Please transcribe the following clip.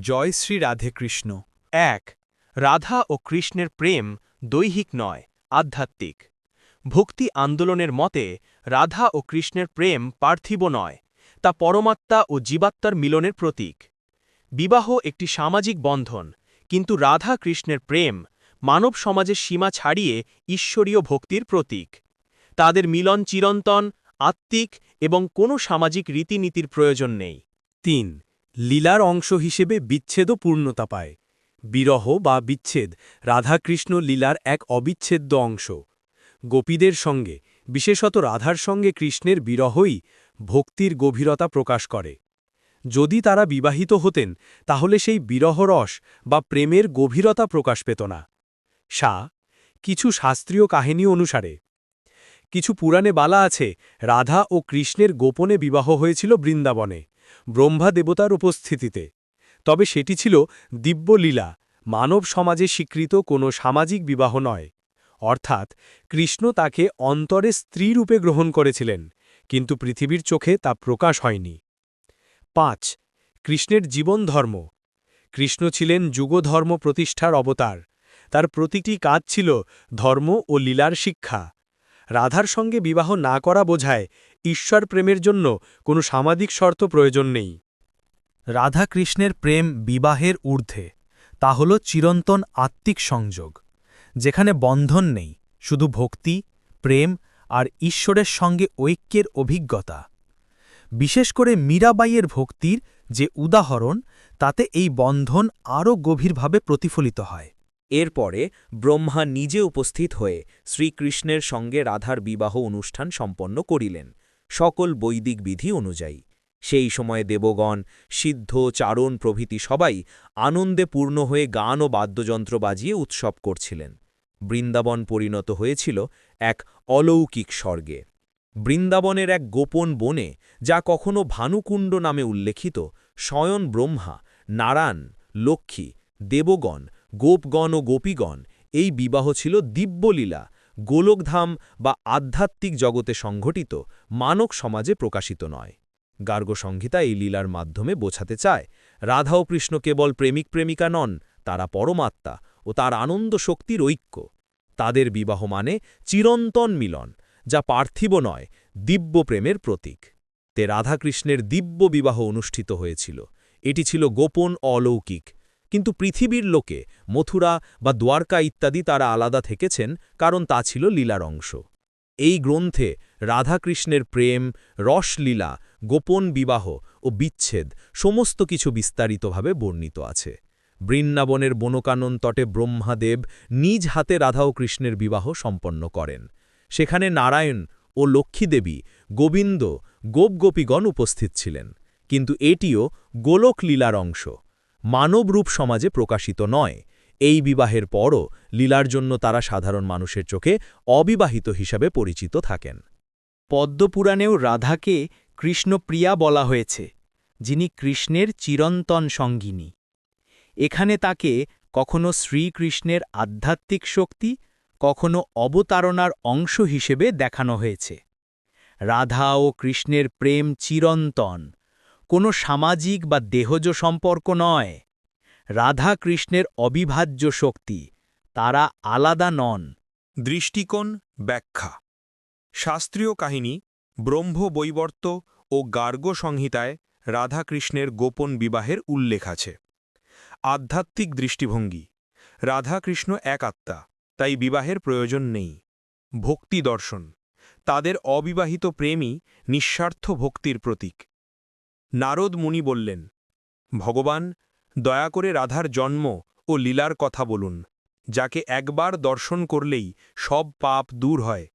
জয় শ্রী রাধে কৃষ্ণ। এক, রাধা ও কৃষ্ণের প্রেম দৈহিক নয়, আধ্যাত্মিক। ভক্তি আন্দোলনের মতে, রাধা ও কৃষ্ণের প্রেম পার্থিব নয়, তা পরমাত্মা ও জীবাত্মার মিলনের প্রতীক। বিবাহ একটি সামাজিক বন্ধন, কিন্তু রাধা কৃষ্ণের প্রেম মানব সমাজের সীমা ছাড়িয়ে ঈশ্বরীয় ভক্তির প্রতীক। তাদের মিলন চিরন্তন, আত্মিক এবং কোনো সামাজিক রীতিনীতির প্রয়োজন নেই। তিন লীলার অংশ হিসেবে বিচ্ছেদও পূর্ণতা পায়। বিরহ বা বিচ্ছেদ রাধাকৃষ্ণ লীলার এক অবিচ্ছেদ্য অংশ। গোপীদের সঙ্গে, বিশেষত রাধার সঙ্গে কৃষ্ণের বিরহই ভক্তির গভীরতা প্রকাশ করে। যদি তারা বিবাহিত হতেন, তাহলে সেই বিরহরস বা প্রেমের গভীরতা প্রকাশ পেত না। সা, কিছু শাস্ত্রীয় কাহিনী অনুসারে, কিছু পুরাণে বালা আছে, রাধা ও কৃষ্ণের গোপনে বিবাহ হয়েছিল বৃন্দাবনে। ব্রহ্মা দেবতার উপস্থিতিতে। তবে সেটি ছিল দিব্যলীলা, মানব সমাজে স্বীকৃত কোনো সামাজিক বিবাহ নয়। অর্থাৎ কৃষ্ণ তাকে অন্তরে স্ত্রীরূপে গ্রহণ করেছিলেন, কিন্তু পৃথিবীর চোখে তা প্রকাশ হয়নি। পাঁচ, কৃষ্ণের জীবন ধর্ম। কৃষ্ণ ছিলেন যুগধর্ম প্রতিষ্ঠার অবতার। তার প্রতিটি কাজ ছিল ধর্ম ও লীলার শিক্ষা। রাধার সঙ্গে বিবাহ না করা বোঝায় ঈশ্বর প্রেমের জন্য কোনো সামাজিক শর্ত প্রয়োজন নেই। রাধাকৃষ্ণের প্রেম বিবাহের ঊর্ধ্বে, তা হল চিরন্তন আত্মিক সংযোগ, যেখানে বন্ধন নেই, শুধু ভক্তি, প্রেম আর ঈশ্বরের সঙ্গে ঐক্যের অভিজ্ঞতা। বিশেষ করে মীরাবাইয়ের ভক্তির যে উদাহরণ, তাতে এই বন্ধন আরও গভীরভাবে প্রতিফলিত হয়। এরপরে ব্রহ্মা নিজে উপস্থিত হয়ে শ্রীকৃষ্ণের সঙ্গে রাধার বিবাহ অনুষ্ঠান সম্পন্ন করিলেন। সকল বৈদিক বিধি অনুযায়ী। সেই সময়ে দেবগণ, সিদ্ধ, চারণ প্রভৃতি সবাই আনন্দে পূর্ণ হয়ে গান ও বাদ্যযন্ত্র বাজিয়ে উৎসব করছিলেন। বৃন্দাবন পরিণত হয়েছিল এক অলৌকিক স্বর্গে। বৃন্দাবনের এক গোপন বনে, যা কখনো ভানুকুণ্ড নামে উল্লেখিত, স্বয়ন ব্রহ্মা, নারায়ণ, লক্ষ্মী, দেবগণ, গোপগণ ও গোপীগণ, এই বিবাহ ছিল দিব্যলীলা গোলকধাম বা আধ্যাত্মিক জগতে সংঘটিত মানব সমাজে প্রকাশিত নয়। গার্গ সংহিতা এই লীলার মাধ্যমে বোঝাতে চায়, রাধা ও কৃষ্ণ কেবল প্রেমিক প্রেমিকা নন, তারা পরমাত্মা ও তার আনন্দ শক্তির ঐক্য। তাদের বিবাহ মানে চিরন্তন মিলন, যা পার্থিব নয়, দিব্য প্রেমের প্রতীক। তে রাধাকৃষ্ণের দিব্য বিবাহ অনুষ্ঠিত হয়েছিল। এটি ছিল গোপন অলৌকিক কিন্তু পৃথিবীর লোকে মথুরা বা দ্বারকা ইত্যাদি তারা আলাদা থেকেছেন, কারণ তা ছিল লীলার অংশ। এই গ্রন্থে রাধাকৃষ্ণের প্রেম, রসলীলা, গোপন বিবাহ ও বিচ্ছেদ সমস্ত কিছু বিস্তারিতভাবে বর্ণিত আছে। বৃন্দাবনের বনকানন তটে ব্রহ্মাদেব নিজ হাতে রাধা ও কৃষ্ণের বিবাহ সম্পন্ন করেন। সেখানে নারায়ণ ও লক্ষ্মীদেবী গোবিন্দ, গোপগোপীগণ উপস্থিত ছিলেন। কিন্তু এটিও গোলক লীলার অংশ। মানবরূপ সমাজে প্রকাশিত নয়। এই বিবাহের পরও লীলার জন্য তারা সাধারণ মানুষের চোখে অবিবাহিত হিসাবে পরিচিত থাকেন। পদ্মপুরাণেও রাধাকে কৃষ্ণপ্রিয়া বলা হয়েছে, যিনি কৃষ্ণের চিরন্তন সঙ্গিনী। এখানে তাকে কখনো শ্রীকৃষ্ণের আধ্যাত্মিক শক্তি, কখনো অবতারণার অংশ হিসেবে দেখানো হয়েছে। রাধা ও কৃষ্ণের প্রেম চিরন্তন। কোনো সামাজিক বা দেহজ সম্পর্ক নয়। রাধা কৃষ্ণের অবিভাজ্য শক্তি, তারা আলাদা নন। দৃষ্টিকোণ, ব্যাখ্যা। শাস্ত্রীয় কাহিনী, ব্রহ্ম বৈবর্ত ও গার্গ সংহিতায় রাধাকৃষ্ণের গোপন বিবাহের উল্লেখ আছে। আধ্যাত্মিক দৃষ্টিভঙ্গি, রাধাকৃষ্ণ এক আত্মা, তাই বিবাহের প্রয়োজন নেই। ভক্তি দর্শন, তাদের অবিবাহিত প্রেমই নিঃস্বার্থ ভক্তির প্রতীক। নারদ মুনি বললেন, ভগবান, দয়া করে রাধার জন্ম ও লীলার কথা বলুন, যাকে একবার দর্শন করলেই সব পাপ দূর হয়।